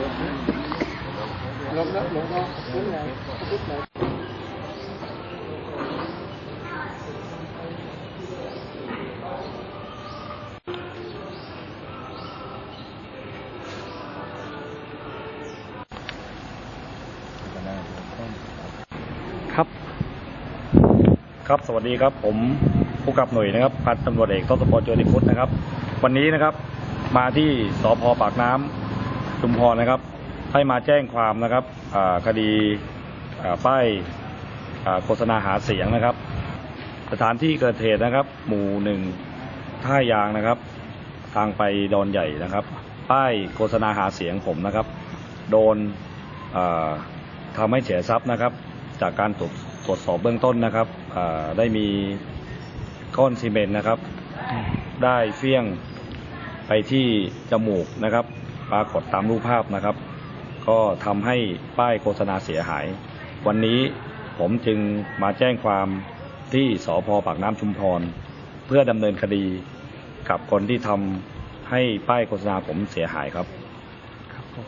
ลงแล้วลงแล้วขึ้นไหนขึ้นไหนครับ ครับสวัสดีครับ ผมผู้กับหน่วยนะครับพันตำรวจเอกทศพรโจติพุทธนะครับ วันนี้นะครับ มาที่สพปากน้ำ ชุมพรนะครับ ให้มาแจ้งความนะครับคดีป้ายโฆษณาหาเสียงนะครับ สถานที่เกิดเหตุนะครับ หมู่หนึ่งท่ายางนะครับ ทางไปดอนใหญ่นะครับ ป้ายโฆษณาหาเสียงผมนะครับ โดนอ่าทำให้เสียทรัพย์นะครับ จากการตรวจสอบเบื้องต้นนะครับได้มีก้อนซีเมนต์นะครับ ได้เฟี้ยงไปที่จมูกนะครับ ปรากฏตามรูปภาพนะครับ ก็ทำให้ป้ายโฆษณาเสียหาย วันนี้ผมจึงมาแจ้งความที่สพปากน้ำชุมพร เพื่อดำเนินคดีกับคนที่ทำให้ป้ายโฆษณาผมเสียหายครับครับผม